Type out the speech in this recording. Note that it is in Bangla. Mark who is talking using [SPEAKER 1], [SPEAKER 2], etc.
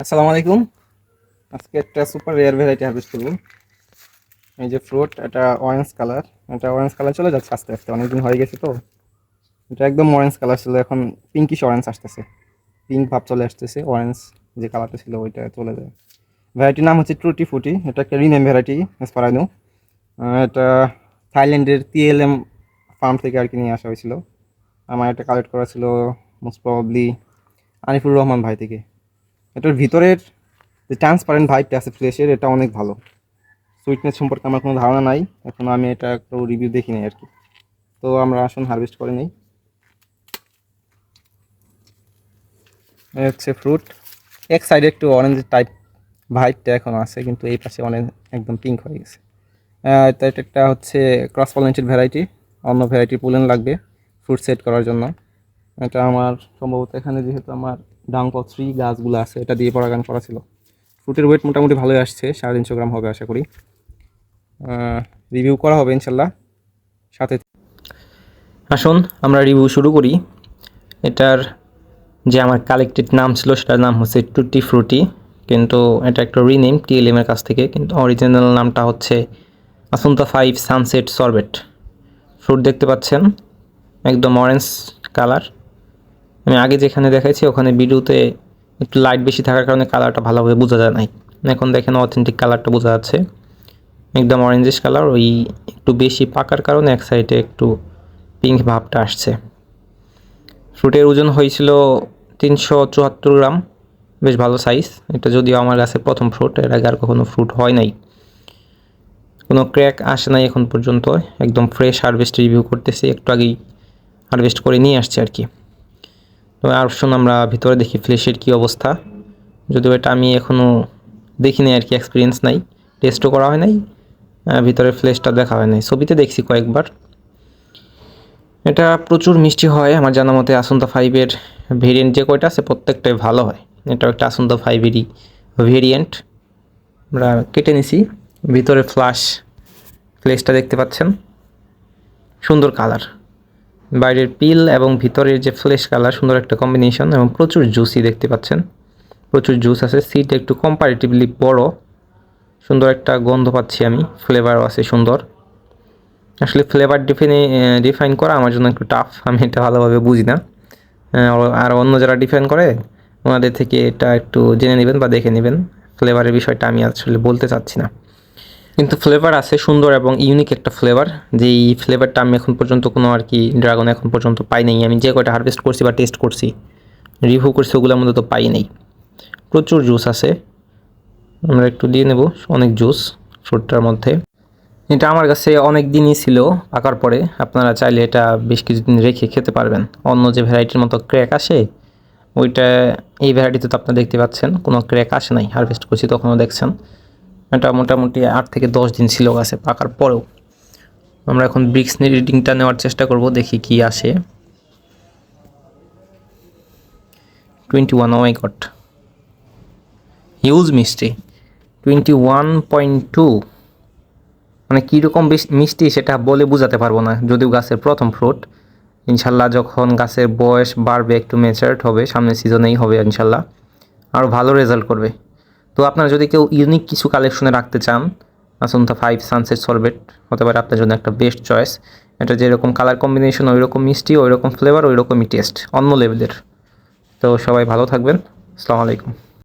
[SPEAKER 1] আসসালামু আলাইকুম। আজকে একটা সুপার রেয়ার ভ্যারাইটি হারভেস্ট করব। এই যে ফ্রুট এটা অরেঞ্জ কালার এটা অরেঞ্জ কালার চলে যাচ্ছে আস্তে আস্তে, অনেকদিন হয়ে গেছে তো। এটা একদম অরেঞ্জ কালার ছিল, এখন পিঙ্কিশ অরেঞ্জ আসতেছে। পিঙ্ক ভাব চলে আসতেছে অরেঞ্জ যে কালারটা ছিল ওইটা চলে যায়। ভ্যারাইটির নাম হচ্ছে ট্রুটি ফুটি এটা একটা রিনেম ভ্যারাইটি এসপারাইনো এটা থাইল্যান্ডের টিএলএম ফার্ম থেকে আর কি নিয়ে আসা হয়েছিল। আমার এটা কালেক্ট করা ছিল মোস্ট প্রবাবলি আনিফুর রহমান ভাই থেকে। এটার ভিতরের যে ট্রান্সপারেন্ট ভাইবটা আছে ফ্লেশের এটা অনেক ভালো। সুইটনেস সম্পর্কে আমার কোনো ধারণা নাই এখনও আমি এটা একটু রিভিউ দেখি নাই আর কি। তো আমরা আসুন হারভেস্ট করে নিই। হচ্ছে ফ্রুট এক সাইডে একটু অরেঞ্জ টাইপ ভাইবটা এখন আছে, কিন্তু এই পাশে অনেক একদম পিঙ্ক হয়ে গেছে। এটা একটা হচ্ছে ক্রস পলিনেটেড ভ্যারাইটি অন্য ভ্যারাইটি পুলেন লাগবে ফ্রুট সেট করার জন্য। এটা আমার সম্ভবত এখানে যেহেতু আমার থ্রি গাছগুলো আছে, এটা দিয়ে পরাগান করা ছিল। ফ্রুটের ওয়েট মোটামুটি ভালোই আসছে, সাড়ে তিনশো গ্রাম হবে আশা করি। রিভিউ করা হবে ইনশাল্লাহ। সাথে
[SPEAKER 2] আসুন, আমরা রিভিউ শুরু করি। এটার যে আমার কালেক্টেড নাম ছিল, সেটার নাম হচ্ছে টুটি ফ্রুটি কিন্তু এটা একটা রিনেম টিএলএম এর কাছ থেকে, কিন্তু অরিজিনাল নামটা হচ্ছে আসন্তা ফাইভ সানসেট সরবেট ফ্রুট দেখতে পাচ্ছেন, একদম অরেঞ্জ কালার আমি আগে যেখানে দেখাইছি, ওখানে ভিডিওতে একটু লাইট বেশি থাকার কারণে কালারটা ভালোভাবে বোঝা যায় নাই। এখন দেখেন অথেন্টিক কালারটা বোঝা যাচ্ছে। একদম অরেঞ্জিশ কালার ওই একটু বেশি পাকার কারণে এক সাইডে একটু পিঙ্ক ভাবটা আসছে। ফ্রুটের ওজন হয়েছিল তিনশো চুয়াত্তর গ্রাম। বেশ ভালো সাইজ এটা যদিও আমার কাছে প্রথম ফ্রুট এর আগে আর কখনো ফ্রুট হয় নাই। কোনো ক্র্যাক আসে নাই এখন পর্যন্ত। একদম ফ্রেশ হারভেস্ট রিভিউ করতেছি। একটু আগেই হারভেস্ট করে নিয়ে আসছে আর কি। তো আর শুন, আমরা ভিতরে দেখি ফ্লেশের কী অবস্থা। যদিও এটা আমি এখনও দেখিনি আর কি এক্সপিরিয়েন্স নাই। টেস্টও করা হয় নাই ভিতরে ফ্লেশটা দেখা হয় নাই। ছবিতে দেখছি কয়েকবার। এটা প্রচুর মিষ্টি হয়, আমার জানা মতে আসন্তা ফাইভের ভেরিয়েন্ট যে কয়টা আছে, প্রত্যেকটাই ভালো হয়। এটাও একটা আসন্তা ফাইভেরই ভেরিয়েন্ট আমরা কেটে নিছি, ভিতরে ফ্লাশ ফ্লেশটা দেখতে পাচ্ছেন। সুন্দর কালার বাইরের পিল এবং ভিতরের যে ফ্লেশ কালার সুন্দর একটা কম্বিনেশন এবং প্রচুর জুসি দেখতে পাচ্ছেন। প্রচুর জুস আছে সিট একটু কম্পারেটিভলি বড়। সুন্দর একটা গন্ধ পাচ্ছি আমি ফ্লেভারও আছে সুন্দর। আসলে ফ্লেভার ডিফাইনে ডিফাইন করা আমার জন্য একটু টাফ আমি এটা ভালোভাবে বুঝি না। আর অন্য যারা ডিফাইন করে, ওনাদের থেকে এটা একটু জেনে নেবেন বা দেখে নেবেন। ফ্লেভারের বিষয়টা আমি আসলে বলতে চাচ্ছি না। কিন্তু ফ্লেভার আছে, সুন্দর এবং ইউনিক একটা ফ্লেভার যেই ফ্লেভারটা আমি এখন পর্যন্ত কোনো আর কি ড্রাগন এখন পর্যন্ত পাই নাই। আমি যে কয়টা হারভেস্ট করছি বা টেস্ট করছি রিভিউ করছি, ওগুলোর মধ্যে তো পাই নাই। প্রচুর জুস আছে। আমরা একটু দিয়ে নেব অনেক জুস ফ্রুটটার মধ্যে। এটা আমার কাছে অনেক দিনই ছিল, পাকার পরে। আপনারা চাইলে এটা বেশ কিছুদিন রেখে খেতে পারবেন। অন্য যে ভ্যারাইটির মতো ক্র্যাক আসে, ওইটা, এই ভ্যারাইটিতে তো আপনারা দেখতে পাচ্ছেন, কোনো ক্র্যাক আসে নাই। হারভেস্ট করছি তখনও দেখছেন। এটা মোটামুটি আট থেকে দশ দিন ছিল গাছে পাকার পরেও। আমরা এখন ব্রিক্স রিডিংটা নেওয়ার চেষ্টা করব, দেখি কি আসে। টোয়েন্টি ওয়ান ওয়াই গট হিউজ মিষ্টি টোয়েন্টি ওয়ান পয়েন্ট টু মানে কীরকম মিষ্টি সেটা বলে বোঝাতে পারব না, যদিও গাছের প্রথম ফ্রুট ইনশাল্লাহ যখন গাছের বয়স বাড়বে, একটু ম্যাচার্ড হবে, সামনের সিজনেই হবে ইনশাল্লাহ। আরও ভালো রেজাল্ট করবে। তো আপনারা যদি কেউ ইউনিক কিছু কালেকশনে রাখতে চান আসন্তা ফাইভ সানসেট সলভেট হতে পারে আপনার জন্য একটা বেস্ট চয়েস এটা যেরকম কালার কম্বিনেশন ওই রকম মিষ্টি ওই রকম ফ্লেভার ওই রকমই টেস্ট অন্য লেভেলের তো সবাই ভালো থাকবেন। আসসালামু আলাইকুম